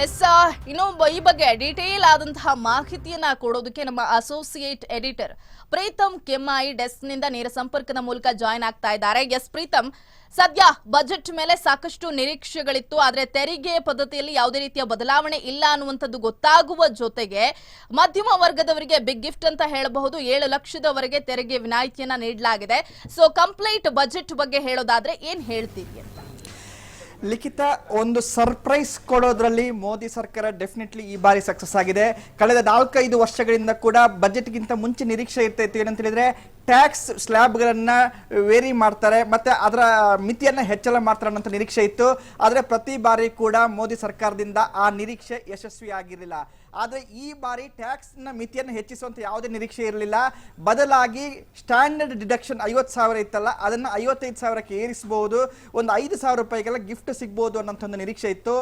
S ಇನ್ನೊಬ್ಬ ಈ ಬಗ್ಗೆ ಡೀಟೇಲ್ ಆದಂತಹ ಮಾಹಿತಿಯನ್ನ ಕೊಡೋದಕ್ಕೆ ನಮ್ಮ ಅಸೋಸಿಯೇಟ್ ಎಡಿಟರ್ ಪ್ರೀತಮ್ ಕೆಮ್ಮಾಯಿ ಡೆಸ್ಕ್ನಿಂದ ನೇರ ಸಂಪರ್ಕದ ಮೂಲಕ ಜಾಯಿನ್ ಆಗ್ತಾ ಇದ್ದಾರೆ. ಎಸ್, ಪ್ರೀತಮ್, ಸದ್ಯ ಬಜೆಟ್ ಮೇಲೆ ಸಾಕಷ್ಟು ನಿರೀಕ್ಷೆಗಳಿತ್ತು, ಆದರೆ ತೆರಿಗೆ ಪದ್ಧತಿಯಲ್ಲಿ ಯಾವುದೇ ರೀತಿಯ ಬದಲಾವಣೆ ಇಲ್ಲ ಅನ್ನುವಂಥದ್ದು ಗೊತ್ತಾಗುವ ಜೊತೆಗೆ ಮಧ್ಯಮ ವರ್ಗದವರಿಗೆ ಬಿಗ್ ಗಿಫ್ಟ್ ಅಂತ ಹೇಳಬಹುದು. ಏಳು ಲಕ್ಷದವರೆಗೆ ತೆರಿಗೆ ವಿನಾಯಿತಿಯನ್ನ ನೀಡಲಾಗಿದೆ. ಸೊ ಕಂಪ್ಲೀಟ್ ಬಜೆಟ್ ಬಗ್ಗೆ ಹೇಳೋದಾದ್ರೆ ಏನ್ ಹೇಳ್ತೀರಿ ಅಂತ? ಲಿಖಿತ ಒಂದು ಸರ್ಪ್ರೈಸ್ ಕೊಡೋದ್ರಲ್ಲಿ ಮೋದಿ ಸರ್ಕಾರ ಡೆಫಿನೆಟ್ಲಿ ಈ ಬಾರಿ ಸಕ್ಸಸ್ ಆಗಿದೆ. ಕಳೆದ ನಾಲ್ಕೈದು ವರ್ಷಗಳಿಂದ ಕೂಡ ಬಜೆಟ್ಗಿಂತ ಮುಂಚೆ ನಿರೀಕ್ಷೆ ಇರ್ತೈತಿ ಏನಂತ ಹೇಳಿದ್ರೆ ಟ್ಯಾಕ್ಸ್ ಸ್ಲ್ಯಾಬ್ಗಳನ್ನ ವೇರಿ ಮಾಡ್ತಾರೆ, ಮತ್ತೆ ಅದರ ಮಿತಿಯನ್ನ ಹೆಚ್ಚಳ ಮಾಡ್ತಾರೆ ಅನ್ನೋಂಥ ನಿರೀಕ್ಷೆ ಇತ್ತು. ಆದರೆ ಪ್ರತಿ ಬಾರಿ ಕೂಡ ಮೋದಿ ಸರ್ಕಾರದಿಂದ ಆ ನಿರೀಕ್ಷೆ ಯಶಸ್ವಿ ಆದರೆ ಈ ಬಾರಿ ಟ್ಯಾಕ್ಸ್ನ ಮಿತಿಯನ್ನು ಹೆಚ್ಚಿಸುವಂಥ ಯಾವುದೇ ನಿರೀಕ್ಷೆ ಇರಲಿಲ್ಲ. ಬದಲಾಗಿ ಸ್ಟ್ಯಾಂಡರ್ಡ್ ಡಿಡಕ್ಷನ್ ಐವತ್ತು ಸಾವಿರ ಇತ್ತಲ್ಲ, ಅದನ್ನು ಐವತ್ತೈದು ಸಾವಿರಕ್ಕೆ ಏರಿಸಬಹುದು ಒಂದು ಐದು ಸಾವಿರ ರೂಪಾಯಿಗೆಲ್ಲ ಗಿಫ್ಟ್ ಸಿಗ್ಬೋದು ಅನ್ನೋಂಥ ಒಂದು ನಿರೀಕ್ಷೆ ಇತ್ತು.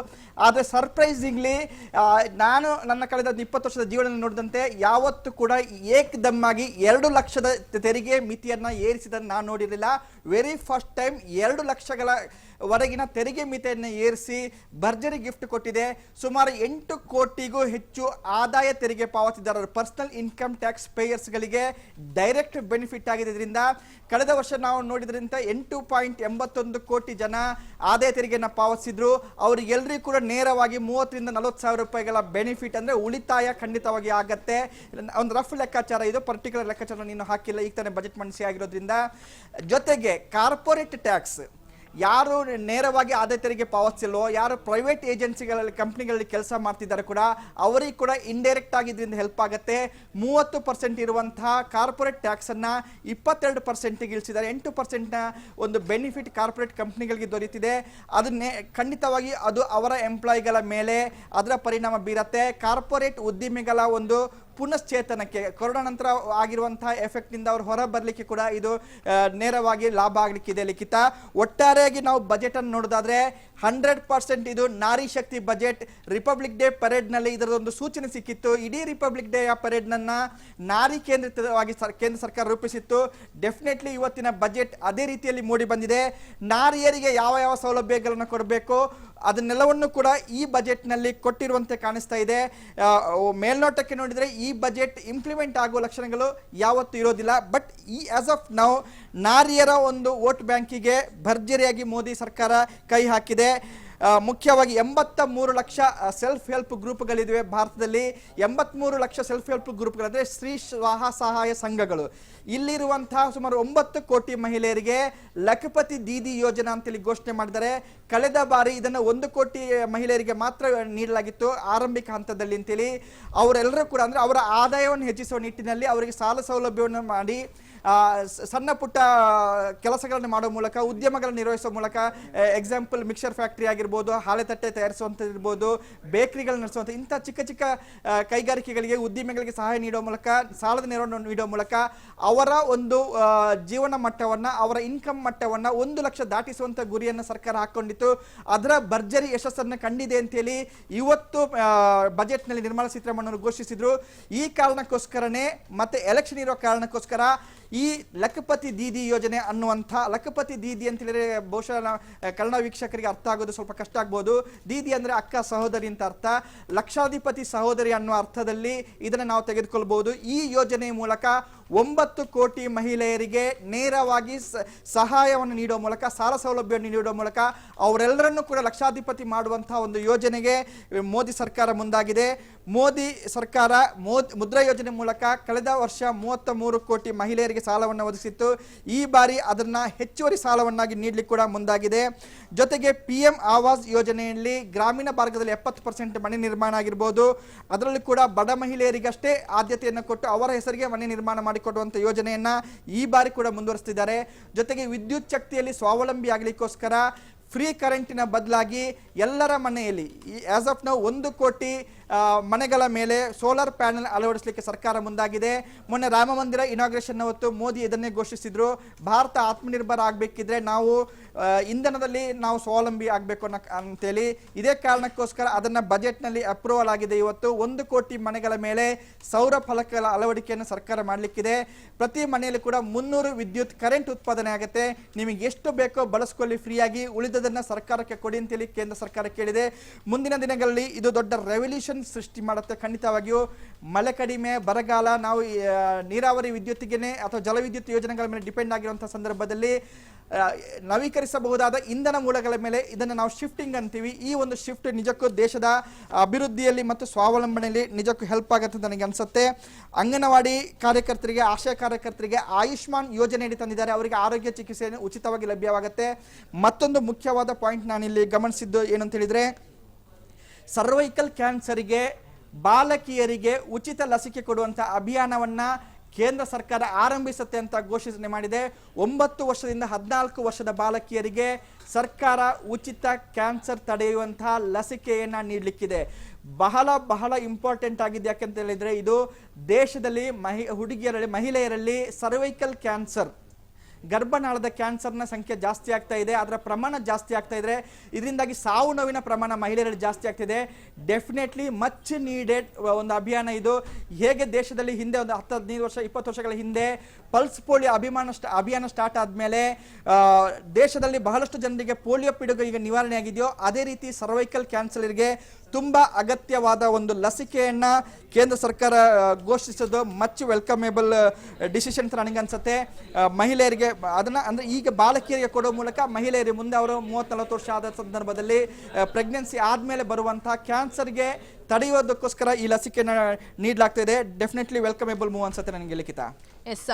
ಆದರೆ ಸರ್ಪ್ರೈಸಿಂಗ್ಲಿ ನಾನು ನನ್ನ ಕಳೆದ ಇಪ್ಪತ್ತು ವರ್ಷದ ಜೀವನ ನೋಡಿದಂತೆ ಯಾವತ್ತೂ ಕೂಡ ಏಕದಮ್ಮಾಗಿ ಎರಡು ಲಕ್ಷದ ತೆರಿಗೆ ಮಿತಿಯನ್ನು ಏರಿಸಿದನ್ನು ನಾನು ನೋಡಿರಲಿಲ್ಲ. ವೆರಿ ಫಸ್ಟ್ ಟೈಮ್ ಎರಡು ಲಕ್ಷಗಳ ವರೆಗಿನ ತೆರಿಗೆ ಮಿತಿಯನ್ನು ಏರಿಸಿ ಭರ್ಜರಿ ಗಿಫ್ಟ್ ಕೊಟ್ಟಿದೆ. ಸುಮಾರು ಎಂಟು ಕೋಟಿಗೂ ಹೆಚ್ಚು ಆದಾಯ ತೆರಿಗೆ ಪಾವತಿದಾರರು ಪರ್ಸನಲ್ ಇನ್ಕಮ್ ಟ್ಯಾಕ್ಸ್ ಪೇಯರ್ಸ್ಗಳಿಗೆ ಡೈರೆಕ್ಟ್ ಬೆನಿಫಿಟ್ ಆಗಿದೆ ಇದರಿಂದ ಕಳೆದ ವರ್ಷ ನಾವು ನೋಡಿದ್ರಿಂದ ಎಂಟು ಪಾಯಿಂಟ್ ಎಂಬತ್ತೊಂದು ಕೋಟಿ ಜನ ಆದಾಯ ತೆರಿಗೆಯನ್ನು ಪಾವತಿಸಿದ್ರು. ಅವರಿಗೆಲ್ಲರಿಗೂ ಕೂಡ ನೇರವಾಗಿ ಮೂವತ್ತರಿಂದ ನಲವತ್ತು ಸಾವಿರ ರೂಪಾಯಿಗಳ ಬೆನಿಫಿಟ್ ಅಂದರೆ ಉಳಿತಾಯ ಖಂಡಿತವಾಗಿ ಆಗತ್ತೆ. ಒಂದು ರಫ್ ಲೆಕ್ಕಾಚಾರ ಇದು, ಪರ್ಟಿಕ್ಯುಲರ್ ಲೆಕ್ಕಾಚಾರ ನೀನು ಹಾಕಿಲ್ಲ. ಈಗ ತಾನೇ ಬಜೆಟ್ ಮಂಡಿಸಿ ಆಗಿರೋದ್ರಿಂದ ಜೊತೆಗೆ ಕಾರ್ಪೊರೇಟ್ ಟ್ಯಾಕ್ಸ್ ಯಾರು ನೇರವಾಗಿ ಆದಾಯ ತೆರಿಗೆ ಪಾವತಿಸಿಲ್ಲೋ, ಯಾರು ಪ್ರೈವೇಟ್ ಏಜೆನ್ಸಿಗಳಲ್ಲಿ ಕಂಪ್ನಿಗಳಲ್ಲಿ ಕೆಲಸ ಮಾಡ್ತಿದ್ದಾರೆ ಕೂಡ, ಅವರಿಗೆ ಕೂಡ ಇಂಡೈರೆಕ್ಟ್ ಆಗಿ ಇದರಿಂದ ಹೆಲ್ಪ್ ಆಗುತ್ತೆ. ಮೂವತ್ತು ಪರ್ಸೆಂಟ್ ಇರುವಂತಹ ಕಾರ್ಪೊರೇಟ್ ಟ್ಯಾಕ್ಸನ್ನು ಇಪ್ಪತ್ತೆರಡು ಪರ್ಸೆಂಟಿಗೆ ಇಳಿಸಿದ್ದಾರೆ. ಎಂಟು ಪರ್ಸೆಂಟ್ನ ಒಂದು ಬೆನಿಫಿಟ್ ಕಾರ್ಪೊರೇಟ್ ಕಂಪ್ನಿಗಳಿಗೆ ದೊರೆತಿದೆ. ಅದನ್ನೇ ಖಂಡಿತವಾಗಿ ಅದು ಅವರ ಎಂಪ್ಲಾಯಿಗಳ ಮೇಲೆ ಅದರ ಪರಿಣಾಮ ಬೀರತ್ತೆ. ಕಾರ್ಪೊರೇಟ್ ಉದ್ದಿಮೆಗಳ ಒಂದು ಪುನಶ್ಚೇತನಕ್ಕೆ, ಕೊರೋನಾ ನಂತರ ಆಗಿರುವಂತಹ ಎಫೆಕ್ಟ್ನಿಂದ ಅವರು ಹೊರ ಬರಲಿಕ್ಕೆ ಕೂಡ ಇದು ನೇರವಾಗಿ ಲಾಭ ಆಗಲಿಕ್ಕಿದೆ ಲಿಖಿತ. ಒಟ್ಟಾರೆಯಾಗಿ ನಾವು ಬಜೆಟ್ ಅನ್ನು ನೋಡೋದಾದ್ರೆ ಹಂಡ್ರೆಡ್ ಪರ್ಸೆಂಟ್ ಇದು Nari Shakti budget republic day ಪರೇಡ್ನಲ್ಲಿ ಇದರದೊಂದು ಸೂಚನೆ ಸಿಕ್ಕಿತ್ತು. ಇಡೀ ರಿಪಬ್ಲಿಕ್ ಡೇ ಪರೇಡ್ನನ್ನ ನಾರಿ ಕೇಂದ್ರಿತವಾಗಿ ಕೇಂದ್ರ ಸರ್ಕಾರ ರೂಪಿಸಿತ್ತು. ಡೆಫಿನೆಟ್ಲಿ ಇವತ್ತಿನ ಬಜೆಟ್ ಅದೇ ರೀತಿಯಲ್ಲಿ ಮೂಡಿ ಬಂದಿದೆ. ನಾರಿಯರಿಗೆ ಯಾವ ಯಾವ ಸೌಲಭ್ಯಗಳನ್ನು ಕೊಡಬೇಕು? ಅದನ್ನೆಲ್ಲವನ್ನು ಕೂಡ ಈ ಬಜೆಟ್ನಲ್ಲಿ ಕೊಟ್ಟಿರುವಂತೆ ಕಾಣಿಸ್ತಾ ಇದೆ. ಮೇಲ್ನೋಟಕ್ಕೆ ನೋಡಿದರೆ ಈ ಬಜೆಟ್ ಇಂಪ್ಲಿಮೆಂಟ್ ಆಗುವ ಲಕ್ಷಣಗಳು ಯಾವತ್ತೂ ಇರೋದಿಲ್ಲ. ಬಟ್ ಈ ಆಸ್ ಆಫ್ ನಾವು ನಾರಿಯರ ಒಂದು ವೋಟ್ ಬ್ಯಾಂಕಿಗೆ ಭರ್ಜರಿಯಾಗಿ ಮೋದಿ ಸರ್ಕಾರ ಕೈ ಹಾಕಿದೆ. ಮುಖ್ಯವಾಗಿ ಎಂಬತ್ತ ಮೂರು ಲಕ್ಷ ಸೆಲ್ಫ್ ಹೆಲ್ಪ್ ಗ್ರೂಪ್ಗಳಿವೆ ಭಾರತದಲ್ಲಿ. ಎಂಬತ್ಮೂರು ಲಕ್ಷ ಸೆಲ್ಫ್ ಹೆಲ್ಪ್ ಗ್ರೂಪ್ಗಳಂದರೆ ಸ್ತ್ರೀ ಸ್ವಹ ಸಹಾಯ ಸಂಘಗಳು. ಇಲ್ಲಿರುವಂತಹ ಸುಮಾರು ಒಂಬತ್ತು ಕೋಟಿ ಮಹಿಳೆಯರಿಗೆ ಲಖಪತಿ ದೀದಿ ಯೋಜನಾ ಅಂತೇಳಿ ಘೋಷಣೆ ಮಾಡಿದ್ದಾರೆ. ಕಳೆದ ಬಾರಿ ಇದನ್ನು ಒಂದು ಕೋಟಿ ಮಹಿಳೆಯರಿಗೆ ಮಾತ್ರ ನೀಡಲಾಗಿತ್ತು ಆರಂಭಿಕ ಹಂತದಲ್ಲಿ ಅಂತೇಳಿ. ಅವರೆಲ್ಲರೂ ಕೂಡ ಅಂದರೆ ಅವರ ಆದಾಯವನ್ನು ಹೆಚ್ಚಿಸುವ ನಿಟ್ಟಿನಲ್ಲಿ ಅವರಿಗೆ ಸಾಲ ಸೌಲಭ್ಯವನ್ನು ಮಾಡಿ ಸಣ್ಣ ಪುಟ್ಟ ಕೆಲಸಗಳನ್ನು ಮಾಡುವ ಮೂಲಕ, ಉದ್ಯಮಗಳನ್ನು ನಿರ್ವಹಿಸುವ ಮೂಲಕ ಎಕ್ಸಾಂಪಲ್ ಮಿಕ್ಸರ್ ಫ್ಯಾಕ್ಟರಿ ಆಗಿರ್ಬೋದು ಹಾಳೆ ತಟ್ಟೆ ತಯಾರಿಸುವಂಥದ್ದು ಇರ್ಬೋದು ಬೇಕರಿಗಳು ನಡೆಸುವಂಥ ಇಂಥ ಚಿಕ್ಕ ಚಿಕ್ಕ ಕೈಗಾರಿಕೆಗಳಿಗೆ, ಉದ್ದಿಮೆಗಳಿಗೆ ಸಹಾಯ ನೀಡುವ ಮೂಲಕ, ಸಾಲದ ನೆರವನ್ನು ನೀಡುವ ಮೂಲಕ ಅವರ ಒಂದು ಜೀವನ ಮಟ್ಟವನ್ನು, ಅವರ ಇನ್ಕಮ್ ಮಟ್ಟವನ್ನು ಒಂದು ಲಕ್ಷ ದಾಟಿಸುವಂಥ ಗುರಿಯನ್ನು ಸರ್ಕಾರ ಹಾಕ್ಕೊಂಡಿತ್ತು. ಅದರ ಭರ್ಜರಿ ಯಶಸ್ಸನ್ನು ಕಂಡಿದೆ ಅಂತೇಳಿ ಇವತ್ತು ಬಜೆಟ್ನಲ್ಲಿ ನಿರ್ಮಲಾ ಸೀತಾರಾಮನ್ ಅವರು ಘೋಷಿಸಿದ್ರು. ಈ ಕಾರಣಕ್ಕೋಸ್ಕರನೇ ಮತ್ತೆ ಎಲೆಕ್ಷನ್ ಇರೋ ಕಾರಣಕ್ಕೋಸ್ಕರ ಈ ಲಖಪತಿ ದೀದಿ ಯೋಜನೆ ಅನ್ನುವಂಥ ಲಖಪತಿ ದೀದಿ ಅಂತ ಹೇಳಿದ್ರೆ ಬಹುಶಃ ಕನ್ನಡ ವೀಕ್ಷಕರಿಗೆ ಅರ್ಥ ಆಗೋದು ಸ್ವಲ್ಪ ಕಷ್ಟ ಆಗ್ಬೋದು. ದೀದಿ ಅಂದರೆ ಅಕ್ಕ ಸಹೋದರಿ ಅಂತ ಅರ್ಥ. ಲಕ್ಷಾಧಿಪತಿ ಸಹೋದರಿ ಅನ್ನುವ ಅರ್ಥದಲ್ಲಿ ಇದನ್ನು ನಾವು ತೆಗೆದುಕೊಳ್ಬೋದು. ಈ ಯೋಜನೆ ಮೂಲಕ ಒಂಬತ್ತು ಕೋಟಿ ಮಹಿಳೆಯರಿಗೆ ನೇರವಾಗಿ ಸಹಾಯವನ್ನು ನೀಡುವ ಮೂಲಕ, ಸಾಲ ಸೌಲಭ್ಯವನ್ನು ನೀಡುವ ಮೂಲಕ ಅವರೆಲ್ಲರನ್ನೂ ಕೂಡ ಲಕ್ಷಾಧಿಪತಿ ಮಾಡುವಂತಹ ಒಂದು ಯೋಜನೆಗೆ ಮೋದಿ ಸರ್ಕಾರ ಮುಂದಾಗಿದೆ. ಮೋದಿ ಸರ್ಕಾರ ಮೋದ್ ಮುದ್ರಾ ಯೋಜನೆ ಮೂಲಕ ಕಳೆದ ವರ್ಷ ಮೂವತ್ತ ಮೂರು ಕೋಟಿ ಮಹಿಳೆಯರಿಗೆ ಸಾಲವನ್ನು ಒದಗಿಸಿತ್ತು. ಈ ಬಾರಿ ಅದನ್ನ ಹೆಚ್ಚುವರಿ ಸಾಲವನ್ನಾಗಿ ನೀಡಲಿಕ್ಕೆ ಕೂಡ ಮುಂದಾಗಿದೆ. ಜೊತೆಗೆ ಪಿ ಎಂ ಆವಾಸ್ ಯೋಜನೆಯಲ್ಲಿ ಗ್ರಾಮೀಣ ಭಾಗದಲ್ಲಿ ಎಪ್ಪತ್ತು ಪರ್ಸೆಂಟ್ ಮನೆ ನಿರ್ಮಾಣ ಆಗಿರ್ಬೋದು. ಅದರಲ್ಲಿ ಕೂಡ ಬಡ ಮಹಿಳೆಯರಿಗಷ್ಟೇ ಆದ್ಯತೆಯನ್ನು ಕೊಟ್ಟು ಅವರ ಹೆಸರಿಗೆ ಮನೆ ನಿರ್ಮಾಣ ಮಾಡಿಕೊಡುವಂಥ ಯೋಜನೆಯನ್ನ ಈ ಬಾರಿ ಕೂಡ ಮುಂದುವರಿಸ್ತಿದ್ದಾರೆ. ಜೊತೆಗೆ ವಿದ್ಯುತ್ ಶಕ್ತಿಯಲ್ಲಿ ಸ್ವಾವಲಂಬಿ ಆಗಲಿಕ್ಕೋಸ್ಕರ ಫ್ರೀ ಕರೆಂಟಿನ ಬದಲಾಗಿ ಎಲ್ಲರ ಮನೆಯಲ್ಲಿ ಆಸ್ ಆಫ್ ನಾವು ಒಂದು ಕೋಟಿ ಮನೆಗಳ ಮೇಲೆ ಸೋಲಾರ್ ಪ್ಯಾನೆಲ್ ಅಳವಡಿಸಲಿಕ್ಕೆ ಸರ್ಕಾರ ಮುಂದಾಗಿದೆ. ಮೊನ್ನೆ ರಾಮ ಮಂದಿರ ಇನಾಗ್ರೇಷನ್ ಹೊತ್ತು ಮೋದಿ ಇದನ್ನೇ ಘೋಷಿಸಿದ್ರು. ಭಾರತ ಆತ್ಮನಿರ್ಭರ ಆಗಬೇಕಿದ್ರೆ ನಾವು ಇಂಧನದಲ್ಲಿ ನಾವು ಸ್ವಾವಲಂಬಿ ಆಗಬೇಕು ಅನ್ನೋ ಅಂತೇಳಿ. ಇದೇ ಕಾರಣಕ್ಕೋಸ್ಕರ ಅದನ್ನ ಬಜೆಟ್ನಲ್ಲಿ ಅಪ್ರೂವಲ್ ಆಗಿದೆ ಇವತ್ತು. ಒಂದು ಕೋಟಿ ಮನೆಗಳ ಮೇಲೆ ಸೌರ ಫಲಕಗಳ ಅಳವಡಿಕೆಯನ್ನು ಸರ್ಕಾರ ಮಾಡಲಿಕ್ಕಿದೆ. ಪ್ರತಿ ಮನೆಯಲ್ಲಿ ಕೂಡ ಮುನ್ನೂರು ವಿದ್ಯುತ್ ಕರೆಂಟ್ ಉತ್ಪಾದನೆ ಆಗುತ್ತೆ. ನಿಮಗೆ ಎಷ್ಟು ಬೇಕೋ ಬಳಸ್ಕೊಳ್ಳಿ ಫ್ರೀಯಾಗಿ. ಉಳಿದದನ್ನ ಸರ್ಕಾರಕ್ಕೆ ಕೊಡಿ ಅಂತೇಳಿ ಕೇಂದ್ರ ಸರ್ಕಾರ ಕೇಳಿದೆ. ಮುಂದಿನ ದಿನಗಳಲ್ಲಿ ಇದು ದೊಡ್ಡ ರೆವಲ್ಯೂಷನ್ ಸೃಷ್ಟಿ ಮಾಡುತ್ತೆ ಖಂಡಿತವಾಗಿಯೂ. ಮಳೆ ಕಡಿಮೆ, ಬರಗಾಲ, ನಾವು ನೀರಾವರಿ ವಿದ್ಯುತ್ತಿಗೆನೆ ಅಥವಾ ಜಲವಿದ್ಯುತ್ ಯೋಜನೆಗಳ ಮೇಲೆ ಡಿಪೆಂಡ್ ಆಗಿರುವಂಥ ಸಂದರ್ಭದಲ್ಲಿ ನವೀಕರಿಸಬಹುದಾದ ಇಂಧನ ಮೂಲಗಳ ಮೇಲೆ ಇದನ್ನು ನಾವು ಶಿಫ್ಟಿಂಗ್ ಅಂತೀವಿ. ಈ ಒಂದು ಶಿಫ್ಟ್ ನಿಜಕ್ಕೂ ದೇಶದ ಅಭಿವೃದ್ಧಿಯಲ್ಲಿ ಮತ್ತು ಸ್ವಾವಲಂಬನೆಯಲ್ಲಿ ನಿಜಕ್ಕೂ ಹೆಲ್ಪ್ ಆಗುತ್ತೆ ನನಗೆ ಅನಿಸುತ್ತೆ. ಅಂಗನವಾಡಿ ಕಾರ್ಯಕರ್ತರಿಗೆ, ಆಶಾ ಕಾರ್ಯಕರ್ತರಿಗೆ ಆಯುಷ್ಮಾನ್ ಯೋಜನೆ ಅಡಿ ತಂದಿದ್ದಾರೆ. ಅವರಿಗೆ ಆರೋಗ್ಯ ಚಿಕಿತ್ಸೆಯನ್ನು ಉಚಿತವಾಗಿ ಲಭ್ಯವಾಗುತ್ತೆ. ಮತ್ತೊಂದು ಮುಖ್ಯವಾದ ಪಾಯಿಂಟ್ ನಾನಿಲ್ಲಿ ಗಮನಿಸಿದ್ದು ಏನಂತ ಹೇಳಿದ್ರೆ ಸರ್ವೈಕಲ್ ಕ್ಯಾನ್ಸರಿಗೆ ಬಾಲಕಿಯರಿಗೆ ಉಚಿತ ಲಸಿಕೆ ಕೊಡುವಂಥ ಅಭಿಯಾನವನ್ನ ಕೇಂದ್ರ ಸರ್ಕಾರ ಆರಂಭಿಸುತ್ತೆ ಅಂತ ಘೋಷಣೆ ಮಾಡಿದೆ. ಒಂಬತ್ತು ವರ್ಷದಿಂದ ಹದಿನಾಲ್ಕು ವರ್ಷದ ಬಾಲಕಿಯರಿಗೆ ಸರ್ಕಾರ ಉಚಿತ ಕ್ಯಾನ್ಸರ್ ತಡೆಯುವಂತಹ ಲಸಿಕೆಯನ್ನ ನೀಡಲಿಕ್ಕಿದೆ. ಬಹಳ ಬಹಳ ಇಂಪಾರ್ಟೆಂಟ್ ಆಗಿದೆ ಯಾಕಂತ ಹೇಳಿದ್ರೆ ಇದು ದೇಶದಲ್ಲಿ ಮಹಿ, ಹುಡುಗಿಯರಲ್ಲಿ, ಮಹಿಳೆಯರಲ್ಲಿ ಸರ್ವೈಕಲ್ ಕ್ಯಾನ್ಸರ್ ಗರ್ಭನಾಳದ ಕ್ಯಾನ್ಸರ್ನ ಸಂಖ್ಯೆ ಜಾಸ್ತಿ ಆಗ್ತಾ ಇದೆ ಅದರ ಪ್ರಮಾಣ ಜಾಸ್ತಿ ಆಗ್ತಾ ಇದೆ ಇದರಿಂದಾಗಿ ಸಾವು ನೋವಿನ ಪ್ರಮಾಣ ಮಹಿಳೆಯರಲ್ಲಿ ಜಾಸ್ತಿ ಆಗ್ತಿದೆ ಡೆಫಿನೆಟ್ಲಿ ಮಚ್ ನೀಡೆಡ್ ಒಂದು ಅಭಿಯಾನ ಇದು. ಹೇಗೆ ದೇಶದಲ್ಲಿ ಹಿಂದೆ ಒಂದು ಹತ್ತು ಹದಿನೈದು ವರ್ಷ, ಇಪ್ಪತ್ತು ವರ್ಷಗಳ ಹಿಂದೆ ಪಲ್ಸ್ ಪೋಲಿಯೋ ಅಭಿಮಾನ ಅಭಿಯಾನ ಸ್ಟಾರ್ಟ್ ಆದಮೇಲೆ ದೇಶದಲ್ಲಿ ಬಹಳಷ್ಟು ಜನರಿಗೆ ಪೋಲಿಯೋ ಪಿಡುಗು ಈಗ ನಿವಾರಣೆ ಆಗಿದೆಯೋ, ಅದೇ ರೀತಿ ಸರ್ವೈಕಲ್ ಕ್ಯಾನ್ಸರ್ಗೆ ತುಂಬ ಅಗತ್ಯವಾದ ಒಂದು ಲಸಿಕೆಯನ್ನು ಕೇಂದ್ರ ಸರ್ಕಾರ ಘೋಷಿಸೋದು ಮಚ್ ವೆಲ್ಕಮೇಬಲ್ ಡಿಸಿಷನ್ ಅಂತ ನನಗನ್ಸುತ್ತೆ. ಮಹಿಳೆಯರಿಗೆ ಅದನ್ನ ಅಂದ್ರೆ ಈಗ ಬಾಲಕಿಯರಿಗೆ ಕೊಡೋ ಮೂಲಕ ಮಹಿಳೆಯರಿಗೆ ಮುಂದೆ ಅವರು ಮೂವತ್ತ್ ನಲವತ್ತು ವರ್ಷ ಆದ ಸಂದರ್ಭದಲ್ಲಿ ಪ್ರೆಗ್ನೆನ್ಸಿ ಆದ್ಮೇಲೆ ಬರುವಂತಹ ಕ್ಯಾನ್ಸರ್ಗೆ ತಡೆಯುವುದಕ್ಕೋಸ್ಕರ ಈ ಲಸಿಕೆನ ನೀಡಲಾಗ್ತಾ ಇದೆ ಡೆಫಿನೆಟ್ಲಿ ವೆಲ್ಕಮೇಬಲ್ ಮೂವ್ ಅನ್ಸುತ್ತೆ ನನಗೆ ಲಿಖಿತ ಎಸ್